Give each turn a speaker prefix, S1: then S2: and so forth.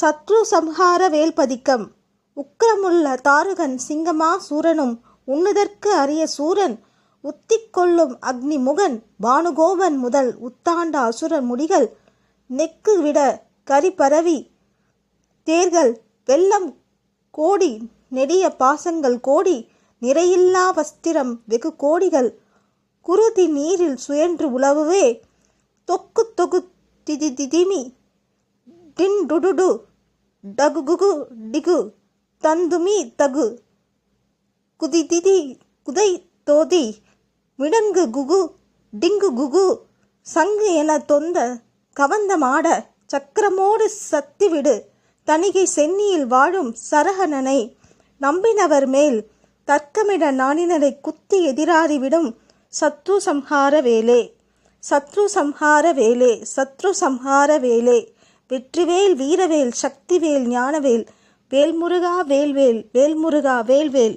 S1: சத்ரு சம்ஹார வேல்பதிக்கம். உக்கிரமுள்ள தாருகன் சிங்கமா சூரனும் உண்ணுதற்கு அரிய சூரன் உத்திக்கொள்ளும் அக்னி முகன் பானுகோபன் முதல் உத்தாண்ட அசுரர் முடிகள் நெக்கு விட கரி பரவி தேர்கள் வெள்ளம் கோடி நெடிய பாசங்கள் கோடி நிறையில்லா வஸ்திரம் வெகு கோடிகள் குருதி நீரில் சுயன்று உலவுவே தொக்கு தொகு திதி திதிமி டின் டுடுடு டகுகுகு டிகு தந்துமி தகு. குதிதிதி குதை தோதி மிடங்கு குகு டிங்கு குகு. சங்கு என தொந்த கவந்தமாட சக்கரமோடு சத்திவிடு தணிகை சென்னியில் வாழும் சரகணனை நம்பினவர் மேல் தர்க்கமிட நாணினரை குத்தி எதிராறிவிடும் சத்ரு சம்ஹார வேலே. சத்ரு சம்ஹார வேலே சத்ரு சம்ஹார வேலே. வெற்றிவேல் வீரவேல் சக்திவேல் ஞானவேல் வேல்முருகா வேல்வேல் வேல்முருகா வேல்வேல்.